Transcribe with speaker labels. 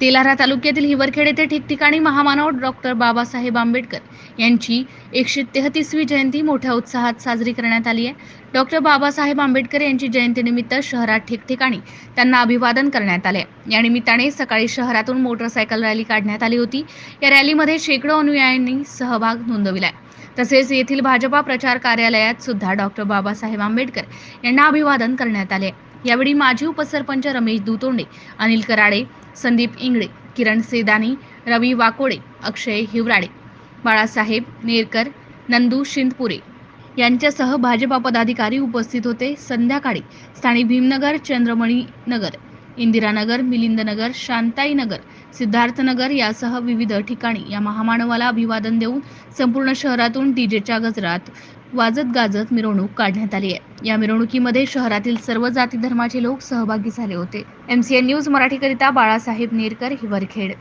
Speaker 1: तेलारा तालुक्यातील हिवरखेड येथे ठिकठिकाणी महामानव डॉक्टर बाबासाहेब आंबेडकर यांची एकशे तेहतीसवी जयंती मोठ्या उत्साहात साजरी करण्यात आली आहे. डॉक्टर बाबासाहेब आंबेडकर यांची जयंतीनिमित्त शहरात ठिकठिकाणी त्यांना अभिवादन करण्यात आले. या निमित्ताने सकाळी शहरातून मोटरसायकल रॅली काढण्यात आली होती. या रॅलीमध्ये शेकडो अनुयायांनी सहभाग नोंदविलाय. तसेच येथील भाजपा प्रचार कार्यालयात सुद्धा डॉक्टर बाबासाहेब आंबेडकर यांना अभिवादन करण्यात आले. यावेळी माजी उपसरपंच रमेश दुतोंडे अनिल कराडे संदीप इंगळे किरण सेदानी रवी वाकोडे अक्षय हिवराडे बाळासाहेब नेरकर नंदू शिंदपुरे यांच्यासह भाजपा पदाधिकारी उपस्थित होते. संध्याकाळी स्थानिक भीमनगर चंद्रमणी नगर इंदिरानगर मिलिंदनगर शांताईनगर सिद्धार्थनगर यासह विविध ठिकाणी या महामानवाला अभिवादन देऊन संपूर्ण शहरातून डीजेच्या गजरात वाजत गाजत मिरवणूक काढण्यात आली आहे. या मिरवणुकीमध्ये शहरातील सर्व जाती धर्माचे लोक सहभागी झाले होते. एमसीएन न्यूज मराठीकरिता बाळासाहेब नेरकर हिवरखेड.